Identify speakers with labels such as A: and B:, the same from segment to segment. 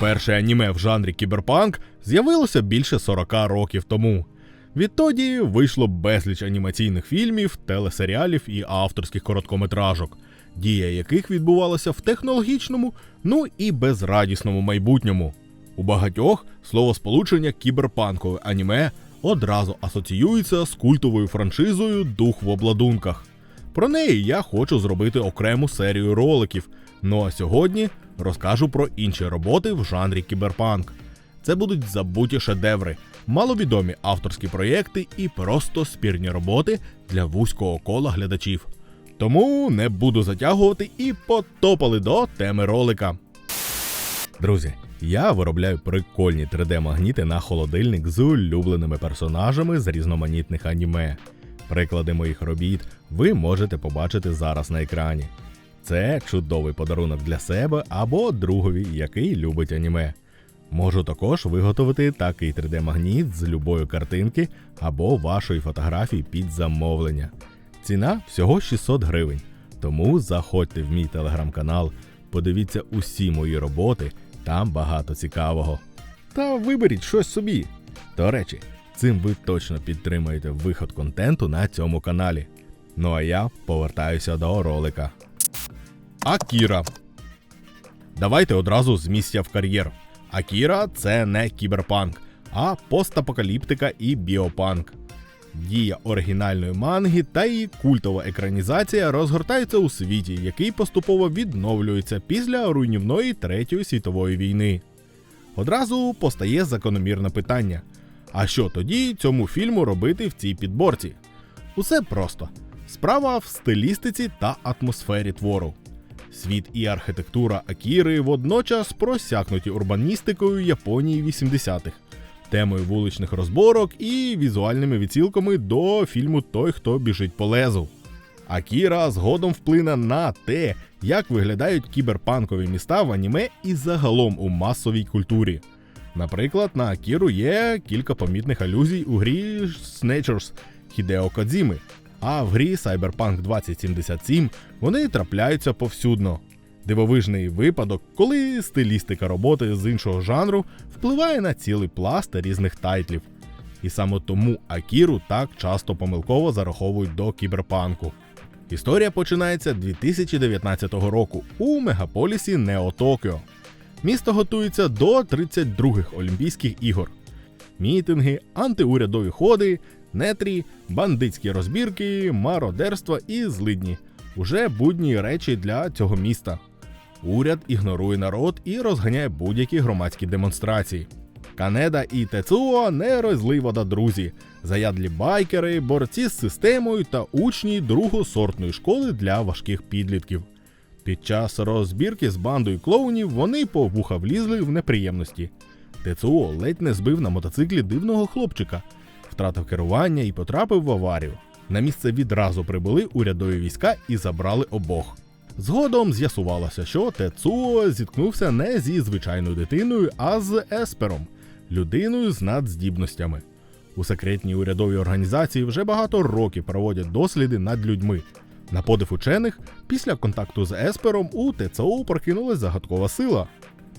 A: Перше аніме в жанрі кіберпанк з'явилося більше 40 років тому. Відтоді вийшло безліч анімаційних фільмів, телесеріалів і авторських короткометражок, дія яких відбувалася в технологічному, ну і безрадісному майбутньому. У багатьох словосполучення кіберпанкове аніме одразу асоціюється з культовою франшизою Дух в обладунках. Про неї я хочу зробити окрему серію роликів. Ну а сьогодні розкажу про інші роботи в жанрі кіберпанк. Це будуть забуті шедеври, маловідомі авторські проєкти і просто спірні роботи для вузького кола глядачів. Тому не буду затягувати і потопали до теми ролика. Друзі, я виробляю прикольні 3D-магніти на холодильник з улюбленими персонажами з різноманітних аніме. Приклади моїх робіт ви можете побачити зараз на екрані. Це чудовий подарунок для себе або другові, який любить аніме. Можу також виготовити такий 3D-магніт з любої картинки або вашої фотографії під замовлення. Ціна всього 600 гривень. Тому заходьте в мій телеграм-канал, подивіться усі мої роботи, там багато цікавого. Та виберіть щось собі. До речі, цим ви точно підтримуєте виход контенту на цьому каналі. Ну а я повертаюся до ролика. Акіра. Давайте одразу з місця в кар'єр. Акіра це не кіберпанк, а постапокаліптика і біопанк. Дія оригінальної манги та її культова екранізація розгортаються у світі, який поступово відновлюється після руйнівної Третьої світової війни. Одразу постає закономірне питання: а що тоді цьому фільму робити в цій підборці? Усе просто. Справа в стилістиці та атмосфері твору. Світ і архітектура Акіри водночас просякнуті урбаністикою Японії 80-х, темою вуличних розборок і візуальними відсілками до фільму Той, хто біжить по лезу. Акіра згодом вплине на те, як виглядають кіберпанкові міста в аніме і загалом у масовій культурі. Наприклад, на Акіру є кілька помітних алюзій у грі Snatchers Хідео Кодзіми, а в грі Cyberpunk 2077 вони трапляються повсюдно. Дивовижний випадок, коли стилістика роботи з іншого жанру впливає на цілий пласт різних тайтлів. І саме тому Акіру так часто помилково зараховують до кіберпанку. Історія починається 2019 року у мегаполісі Нео Токіо. Місто готується до 32-х Олімпійських ігор. Мітинги, антиурядові ходи, нетрі, бандитські розбірки, мародерства і злидні уже будні речі для цього міста. Уряд ігнорує народ і розганяє будь-які громадські демонстрації. Канеда і Тецуо не розлий вода друзі, заядлі байкери, борці з системою та учні другосортної школи для важких підлітків. Під час розбірки з бандою клоунів вони по вуха влізли в неприємності. Тецуо ледь не збив на мотоциклі дивного хлопчика, втратив керування і потрапив в аварію. На місце відразу прибули урядові війська і забрали обох. Згодом з'ясувалося, що Тецуо зіткнувся не зі звичайною дитиною, а з Еспером, людиною з надздібностями. У секретній урядовій організації вже багато років проводять досліди над людьми. На подив учених, після контакту з Еспером у ТЦО прокинулась загадкова сила.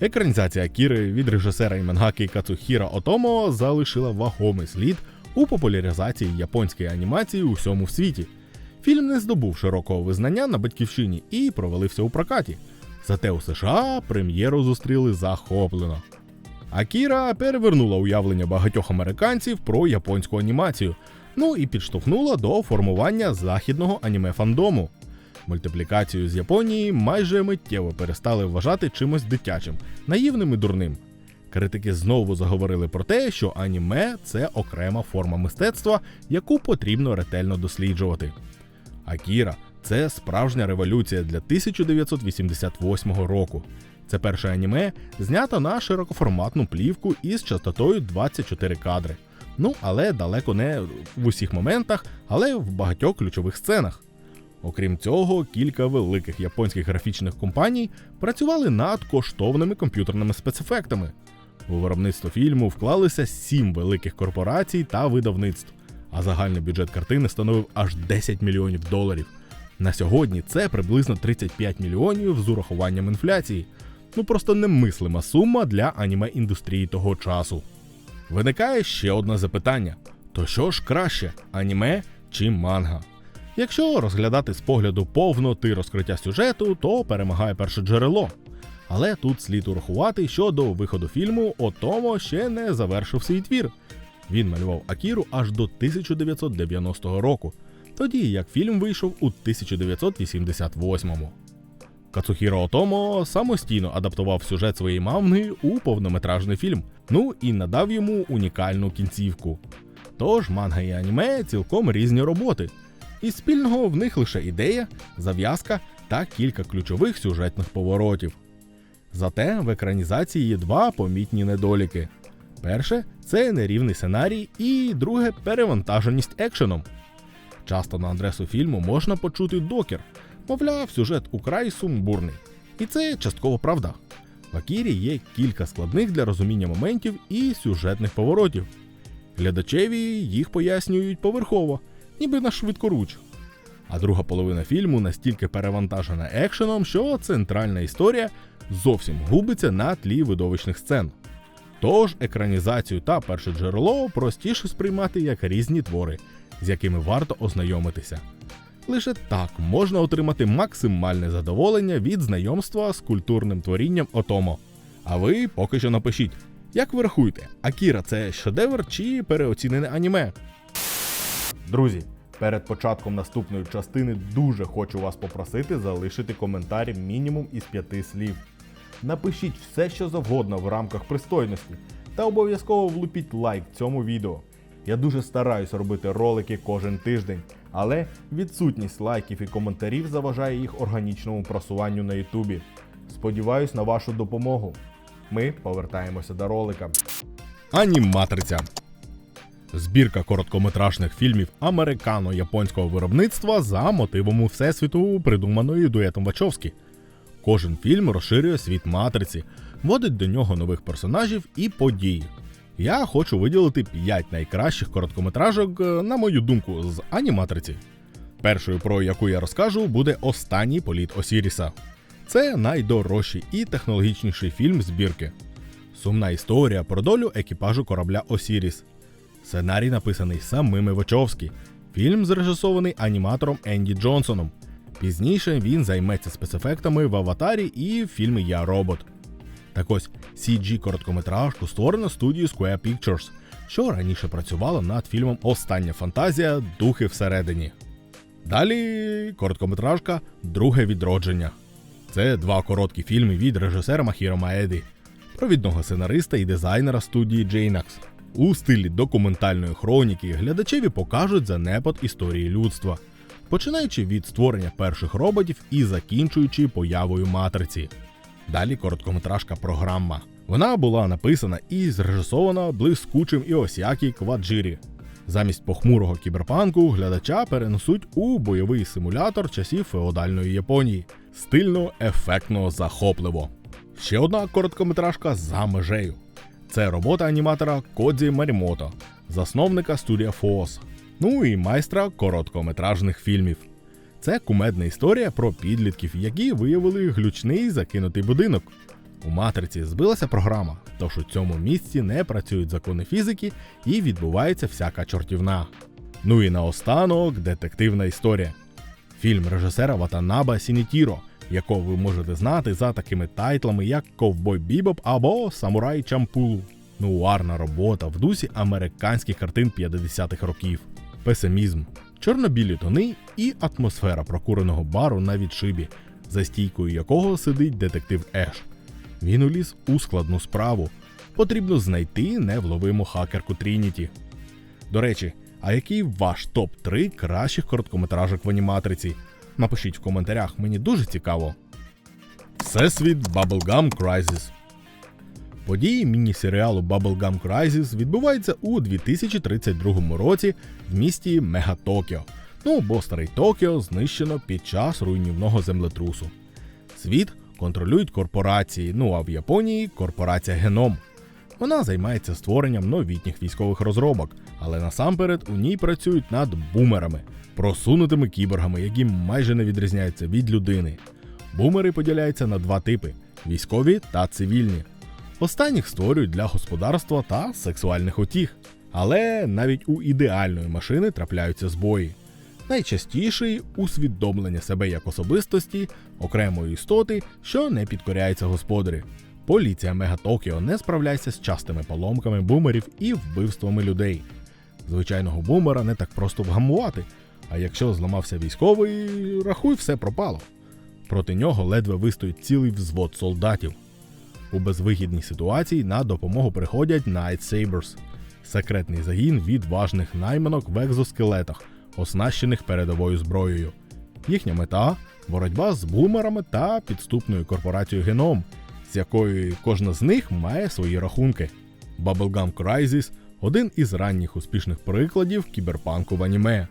A: Екранізація Кіри від режисера і мангаки Кацухіра Отомо залишила вагомий слід у популяризації японської анімації у всьому світі. Фільм не здобув широкого визнання на батьківщині і провалився у прокаті. Зате у США прем'єру зустріли захоплено. Акіра перевернула уявлення багатьох американців про японську анімацію, ну і підштовхнула до формування західного аніме фандому. Мультиплікацію з Японії майже миттєво перестали вважати чимось дитячим, наївним і дурним. Критики знову заговорили про те, що аніме це окрема форма мистецтва, яку потрібно ретельно досліджувати. Акіра це справжня революція для 1988 року. Це перше аніме, знято на широкоформатну плівку із частотою 24 кадри. Ну, але далеко не в усіх моментах, але в багатьох ключових сценах. Окрім цього, кілька великих японських графічних компаній працювали над коштовними комп'ютерними спецефектами. У виробництво фільму вклалися сім великих корпорацій та видавництв, а загальний бюджет картини становив аж 10 мільйонів доларів. На сьогодні це приблизно 35 мільйонів з урахуванням інфляції. Ну просто немислима сума для аніме індустрії того часу. Виникає ще одне запитання: то що ж краще, аніме чи манга? Якщо розглядати з погляду повноти розкриття сюжету, то перемагає перше джерело. Але тут слід урахувати, що до виходу фільму Отомо ще не завершив свій твір. Він малював Акіру аж до 1990 року, тоді як фільм вийшов у 1988-му. Кацухіро Отомо самостійно адаптував сюжет своєї манги у повнометражний фільм, ну і надав йому унікальну кінцівку. Тож манга і аніме цілком різні роботи, і спільного в них лише ідея, зав'язка та кілька ключових сюжетних поворотів. Зате в екранізації є два помітні недоліки. Перше це нерівний сценарій, і друге перевантаженість екшеном. Часто на адресу фільму можна почути докір, мовляв, сюжет украй сумбурний. І це частково правда. В Акірі є кілька складних для розуміння моментів і сюжетних поворотів. Глядачеві їх пояснюють поверхово, ніби на швидкоруч. А друга половина фільму настільки перевантажена екшеном, що центральна історія зовсім губиться на тлі видовищних сцен. Тож екранізацію та перше джерело простіше сприймати як різні твори, з якими варто ознайомитися. Лише так можна отримати максимальне задоволення від знайомства з культурним творінням Отомо. А ви поки що напишіть, як ви рахуєте, Акіра це шедевр чи переоцінене аніме? Друзі, перед початком наступної частини дуже хочу вас попросити залишити коментар мінімум із п'яти слів. Напишіть все, що завгодно в рамках пристойності, та обов'язково влупіть лайк цьому відео. Я дуже стараюсь робити ролики кожен тиждень, але відсутність лайків і коментарів заважає їх органічному просуванню на Ютубі. Сподіваюсь на вашу допомогу. Ми повертаємося до ролика. Аніматриця. Збірка короткометражних фільмів американо-японського виробництва за мотивом всесвіту, придуманої дуетом Вачовські. Кожен фільм розширює світ матриці, вводить до нього нових персонажів і подій. Я хочу виділити 5 найкращих короткометражок, е, на мою думку, з аніматриці. Першою, про яку я розкажу, буде Останній політ Осіріса. Це найдорожчий і технологічніший фільм збірки. Сумна історія про долю екіпажу корабля Осіріс. Сценарій написаний самими Вачовські. Фільм зрежисований аніматором Енді Джонсоном. Пізніше він займеться спецефектами в аватарі і в фільмі Я робот. Так ось CG короткометражку створено студією Square Pictures, що раніше працювала над фільмом Остання фантазія Духи всередині. Далі короткометражка Друге відродження. Це два короткі фільми від режисера Махіро Маеді, провідного сценариста і дизайнера студії JNax. У стилі документальної хроніки глядачеві покажуть занепад історії людства, починаючи від створення перших роботів і закінчуючи появою матриці. Далі короткометражка програма. Вона була написана і зрежисована блискучим Іосякі Кваджирі. Замість похмурого кіберпанку глядача перенесуть у бойовий симулятор часів феодальної Японії. Стильно, ефектно, захопливо. Ще одна короткометражка за межею. Це робота аніматора Кодзі Марімото, засновника студія Фос, ну і майстра короткометражних фільмів. Це кумедна історія про підлітків, які виявили глючний закинутий будинок. У матриці збилася програма, тож у цьому місці не працюють закони фізики і відбувається всяка чортівна. Ну і наостанок детективна історія. Фільм режисера Ватанаба Сінітіро, якого ви можете знати за такими тайтлами, як Ковбой Бібоп або Самурай Чампулу. Нуарна робота в дусі американських картин 50-х років. Песимізм, чорно-білі тони і атмосфера прокуреного бару на відшибі, за стійкою якого сидить детектив Еш. Він уліз у складну справу. Потрібно знайти невловиму хакерку Трініті. До речі, а який ваш топ-3 кращих короткометражок в аніматриці? Напишіть в коментарях, мені дуже цікаво. Всесвіт Bubblegum Crisis Події міні-серіалу Bubblegum Crisis відбуваються у 2032 році в місті Мегатокіо. Ну бо старий Токіо знищено під час руйнівного землетрусу. Світ контролюють корпорації, ну а в Японії корпорація Геном. Вона займається створенням новітніх військових розробок, але насамперед у ній працюють над бумерами, просунутими кіборгами, які майже не відрізняються від людини. Бумери поділяються на два типи: військові та цивільні. Останніх створюють для господарства та сексуальних утіх. Але навіть у ідеальної машини трапляються збої. Найчастіший усвідомлення себе як особистості, окремої істоти, що не підкоряється господарі. Поліція Мега Токіо не справляється з частими поломками бумерів і вбивствами людей. Звичайного бумера не так просто вгамувати, а якщо зламався військовий, рахуй, все пропало. Проти нього ледве вистоїть цілий взвод солдатів. У безвигідній ситуації на допомогу приходять Night Sabers – секретний загін відважних найманок в екзоскелетах, оснащених передовою зброєю. Їхня мета боротьба з бумерами та підступною корпорацією Геном, з якою кожна з них має свої рахунки. Bubblegum Crisis – один із ранніх успішних прикладів кіберпанку в аніме.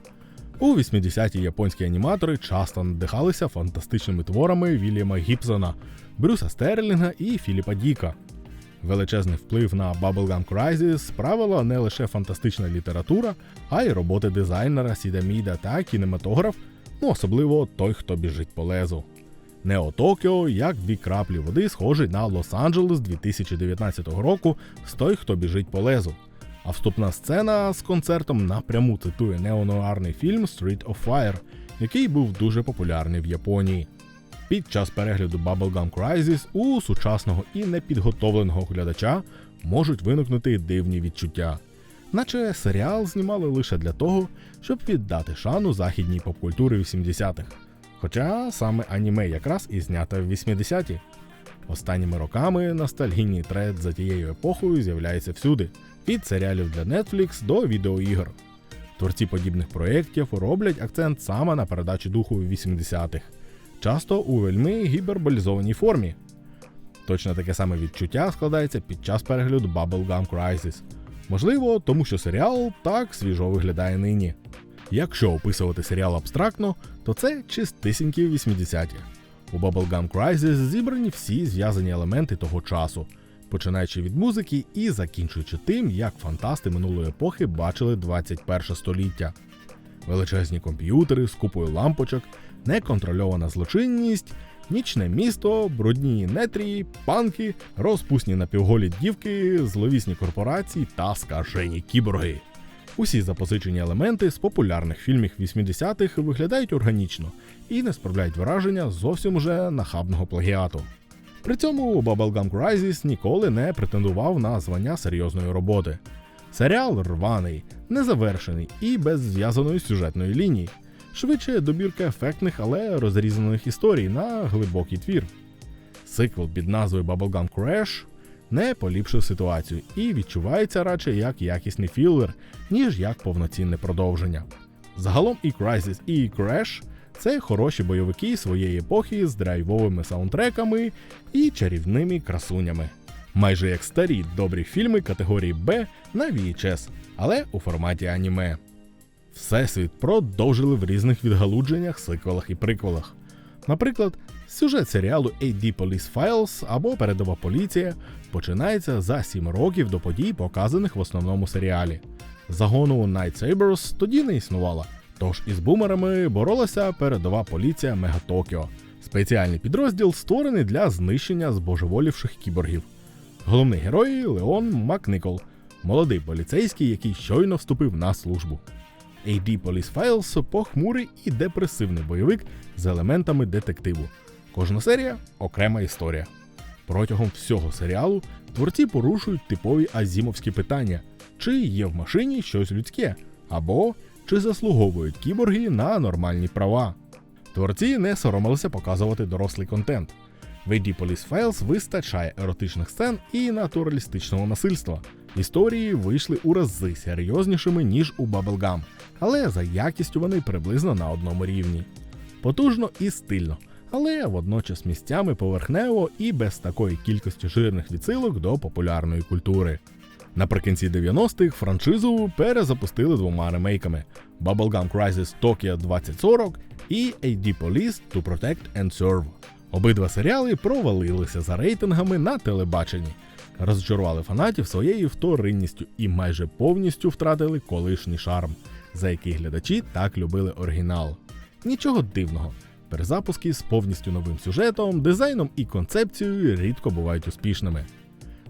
A: У 80-ті японські аніматори часто надихалися фантастичними творами Вільяма Гібсона, Брюса Стерлінга і Філіпа Діка. Величезний вплив на Bubblegum Crisis справила не лише фантастична література, а й роботи дизайнера Сіда Міда та кінематограф, ну особливо той, хто біжить по лезу. Нео Токіо, як дві краплі води, схожий на Лос-Анджелес 2019 року з той, хто біжить по лезу. А вступна сцена з концертом напряму цитує неонуарний фільм Street of Fire, який був дуже популярний в Японії. Під час перегляду Bubblegum Crisis у сучасного і непідготовленого глядача можуть виникнути дивні відчуття. Наче серіал знімали лише для того, щоб віддати шану західній попкультурі 80-х. Хоча саме аніме якраз і знято в 80-ті. Останніми роками ностальгійний тред за тією епохою з'являється всюди, від серіалів для Netflix до відеоігр. Творці подібних проєктів роблять акцент саме на передачі духу 80-х, часто у вельми гіперболізованій формі. Точно таке саме відчуття складається під час перегляду Bubblegum Crisis. Можливо, тому що серіал так свіжо виглядає нині. Якщо описувати серіал абстрактно, то це чистисінькі 80-ті. У Bubblegum Crisis зібрані всі зв'язані елементи того часу, починаючи від музики і закінчуючи тим, як фантасти минулої епохи бачили 21 століття. Величезні комп'ютери з купою лампочок, неконтрольована злочинність, нічне місто, брудні нетрії, панки, розпусні напівголі дівки, зловісні корпорації та скажені кіборги. Усі запозичені елементи з популярних фільмів 80-х виглядають органічно і не справляють враження зовсім уже нахабного плагіату. При цьому Bubblegum Crisis ніколи не претендував на звання серйозної роботи. Серіал рваний, незавершений і без зв'язаної сюжетної лінії, швидше добірка ефектних, але розрізаних історій на глибокий твір. Сиквел під назвою Bubblegum Crash не поліпшив ситуацію і відчувається радше як якісний філер, ніж як повноцінне продовження. Загалом і Crysis, і Crash це хороші бойовики своєї епохи з драйвовими саундтреками і чарівними красунями. Майже як старі добрі фільми категорії Б на VHS, але у форматі аніме. Всесвіт продовжили в різних відгалудженнях, сиквелах і приквелах. Наприклад, сюжет серіалу AD Police Files або Передова поліція починається за 7 років до подій, показаних в основному серіалі. Загону Night Sabers тоді не існувало, тож із бумерами боролася передова поліція Мегатокіо, спеціальний підрозділ, створений для знищення збожеволівших кіборгів. Головний герой Леон Макникол, молодий поліцейський, який щойно вступив на службу. AD Police Files похмурий і депресивний бойовик з елементами детективу. Кожна серія окрема історія. Протягом всього серіалу творці порушують типові азімовські питання: чи є в машині щось людське, або чи заслуговують кіборги на нормальні права. Творці не соромилися показувати дорослий контент. В AD Police Files вистачає еротичних сцен і натуралістичного насильства. Історії вийшли у рази серйознішими, ніж у Bubblegum, але за якістю вони приблизно на одному рівні. Потужно і стильно, але водночас місцями поверхнево і без такої кількості жирних відсилок до популярної культури. Наприкінці 90-х франшизу перезапустили двома ремейками: Bubblegum Crisis Tokyo 2040 і AD Police To Protect and Serve. Обидва серіали провалилися за рейтингами на телебаченні, розчарували фанатів своєю вторинністю і майже повністю втратили колишній шарм, за який глядачі так любили оригінал. Нічого дивного. перезапуски з повністю новим сюжетом, дизайном і концепцією рідко бувають успішними.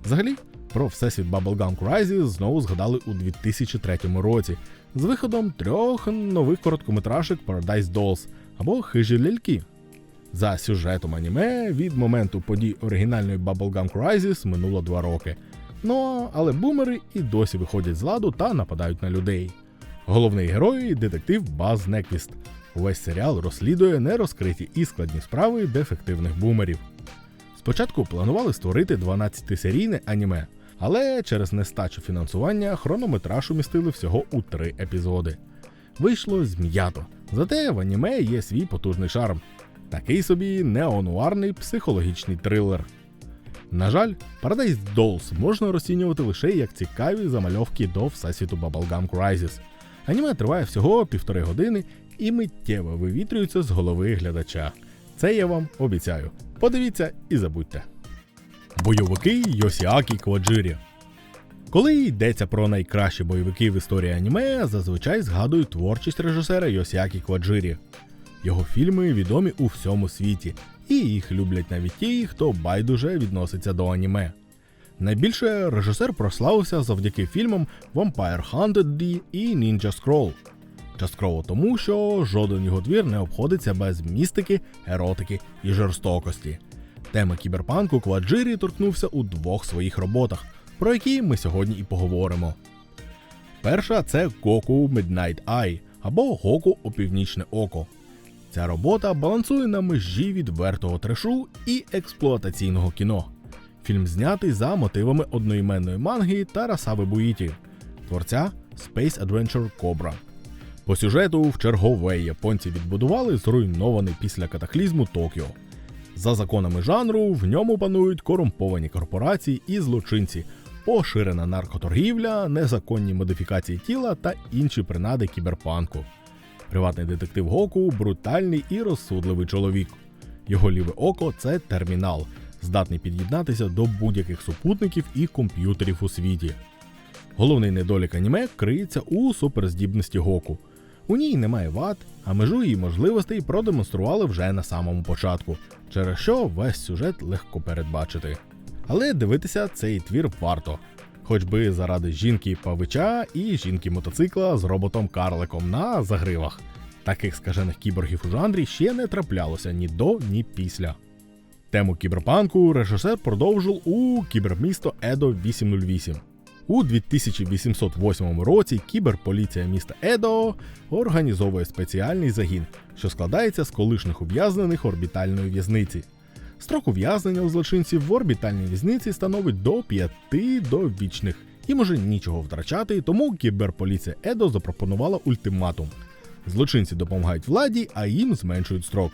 A: Взагалі, про всесвіт Bubblegum Crisis знову згадали у 2003 році з виходом трьох нових короткометражок Paradise Dolls або Хижі ляльки. За сюжетом аніме від моменту подій оригінальної Bubblegum Crisis минуло два роки. Ну, але бумери і досі виходять з ладу та нападають на людей. Головний герой детектив Баз Неквіст. Увесь серіал розслідує нерозкриті і складні справи дефективних бумерів. Спочатку планували створити 12-серійне аніме, але через нестачу фінансування хронометраж умістили всього у три епізоди. Вийшло зм'ято, зате в аніме є свій потужний шарм. Такий собі неонуарний психологічний трилер. На жаль, Paradise Dolls можна розцінювати лише як цікаві замальовки до всесвіту Bubblegum Crisis. Аніме триває всього півтори години і миттєво вивітрюється з голови глядача. Це я вам обіцяю. Подивіться і забудьте. Бойовики Йосіакі Кваджирі. Коли йдеться про найкращі бойовики в історії аніме, зазвичай згадують творчість режисера Йосіакі Кваджирі. Його фільми відомі у всьому світі, і їх люблять навіть ті, хто байдуже відноситься до аніме. Найбільше режисер прославився завдяки фільмам Vampire Hunted D і Ninja Scroll. Частково тому, що жоден його твір не обходиться без містики, еротики і жорстокості. Тема кіберпанку Кваджирі торкнувся у двох своїх роботах, про які ми сьогодні і поговоримо. Перша це Goku Midnight Eye або Гоку Опівнічне Око. Ця робота балансує на межі відвертого трешу і експлуатаційного кіно. Фільм знятий за мотивами одноіменної манги Тарасави Буїті, творця Space Adventure Cobra. По сюжету в чергове японці відбудували зруйнований після катаклізму Токіо. За законами жанру в ньому панують корумповані корпорації і злочинці, поширена наркоторгівля, незаконні модифікації тіла та інші принади кіберпанку. Приватний детектив Гоку брутальний і розсудливий чоловік. Його ліве око це термінал, здатний під'єднатися до будь-яких супутників і комп'ютерів у світі. Головний недолік аніме криється у суперздібності Гоку. У ній немає вад, а межу її можливостей продемонстрували вже на самому початку, через що весь сюжет легко передбачити. Але дивитися цей твір варто, хоч би заради жінки павича і жінки мотоцикла з роботом Карликом на загривах. Таких скажених кіборгів у жанрі ще не траплялося ні до, ні після. Тему кіберпанку режисер продовжив у кібермісто Едо 808. У 2808 році кіберполіція міста Едо організовує спеціальний загін, що складається з колишніх ув'язнених орбітальної в'язниці. Строк ув'язнення у злочинців в орбітальній в'язниці становить до 5 довічних і може нічого втрачати, тому кіберполіція Едо запропонувала ультиматум. Злочинці допомагають владі, а їм зменшують строк.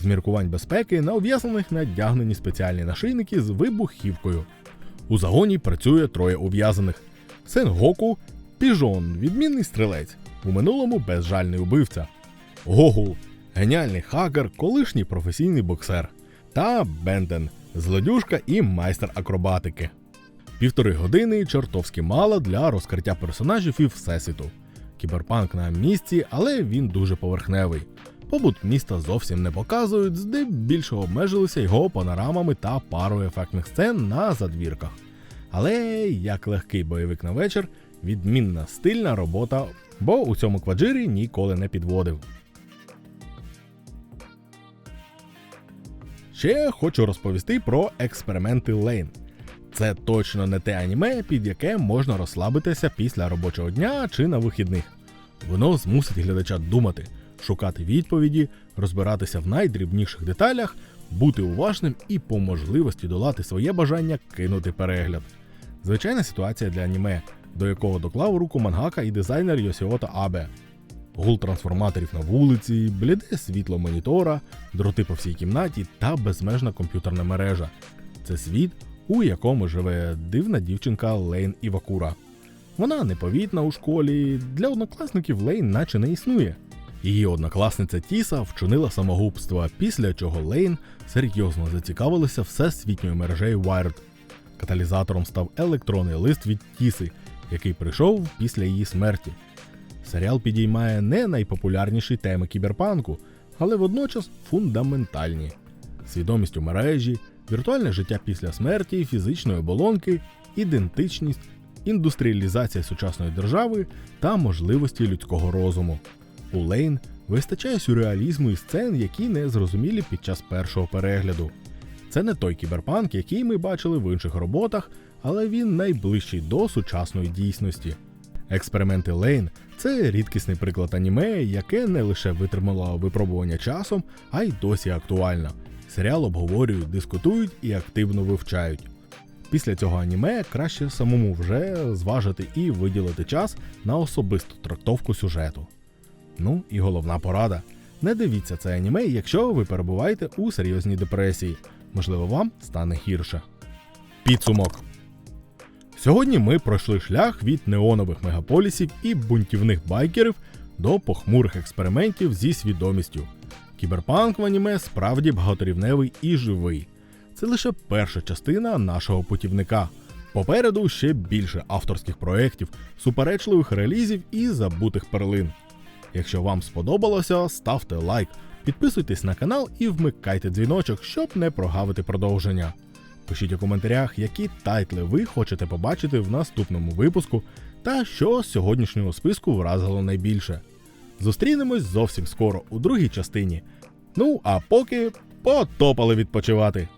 A: З міркувань безпеки на ув'язнених надягнені спеціальні нашийники з вибухівкою. У загоні працює троє ув'язаних: Сен Гоку, Піжон, відмінний стрілець, у минулому безжальний убивця, Гогул, геніальний хакер, колишній професійний боксер, та Бенден, злодюжка і майстер акробатики. Півтори години чортовськи мало для розкриття персонажів і всесвіту. Кіберпанк на місці, але він дуже поверхневий. Побут міста зовсім не показують, здебільшого обмежилися його панорамами та парою ефектних сцен на задвірках. Але як легкий бойовик на вечір, відмінна стильна робота, бо у цьому кваджирі ніколи не підводив. Ще хочу розповісти про експерименти Лейн. Це точно не те аніме, під яке можна розслабитися після робочого дня чи на вихідних. Воно змусить глядача думати, шукати відповіді, розбиратися в найдрібніших деталях, бути уважним і по можливості долати своє бажання кинути перегляд. Звичайна ситуація для аніме, до якого доклав руку мангака і дизайнер Йосіота Абе. Гул трансформаторів на вулиці, бліде світло монітора, дроти по всій кімнаті та безмежна комп'ютерна мережа. Це світ, у якому живе дивна дівчинка Лейн Івакура. Вона непомітна у школі, для однокласників Лейн наче не існує. Її однокласниця Тіса вчинила самогубство, після чого Лейн серйозно зацікавилася всесвітньою мережею Wired. Каталізатором став електронний лист від Тіси, який прийшов після її смерті. Серіал підіймає не найпопулярніші теми кіберпанку, але водночас фундаментальні. Свідомість у мережі, віртуальне життя після смерті, фізичної оболонки, ідентичність, індустріалізація сучасної держави та можливості людського розуму. У Лейн вистачає сюрреалізму і сцен, які не зрозумілі під час першого перегляду. Це не той кіберпанк, який ми бачили в інших роботах, але він найближчий до сучасної дійсності. Експерименти Лейн це рідкісний приклад аніме, яке не лише витримало випробування часом, а й досі актуально. Серіал обговорюють, дискутують і активно вивчають. Після цього аніме краще самому вже зважити і виділити час на особисту трактовку сюжету. Ну і головна порада: не дивіться це аніме, якщо ви перебуваєте у серйозній депресії. Можливо, вам стане гірше. Підсумок. Сьогодні ми пройшли шлях від неонових мегаполісів і бунтівних байкерів до похмурих експериментів зі свідомістю. Кіберпанк в аніме справді багаторівневий і живий. Це лише перша частина нашого путівника. Попереду ще більше авторських проєктів, суперечливих релізів і забутих перлин. Якщо вам сподобалося, ставте лайк, підписуйтесь на канал і вмикайте дзвіночок, щоб не прогавити продовження. Пишіть у коментарях, які тайтли ви хочете побачити в наступному випуску, та що з сьогоднішнього списку вразило найбільше. Зустрінемось зовсім скоро у другій частині. Ну а поки потопали відпочивати.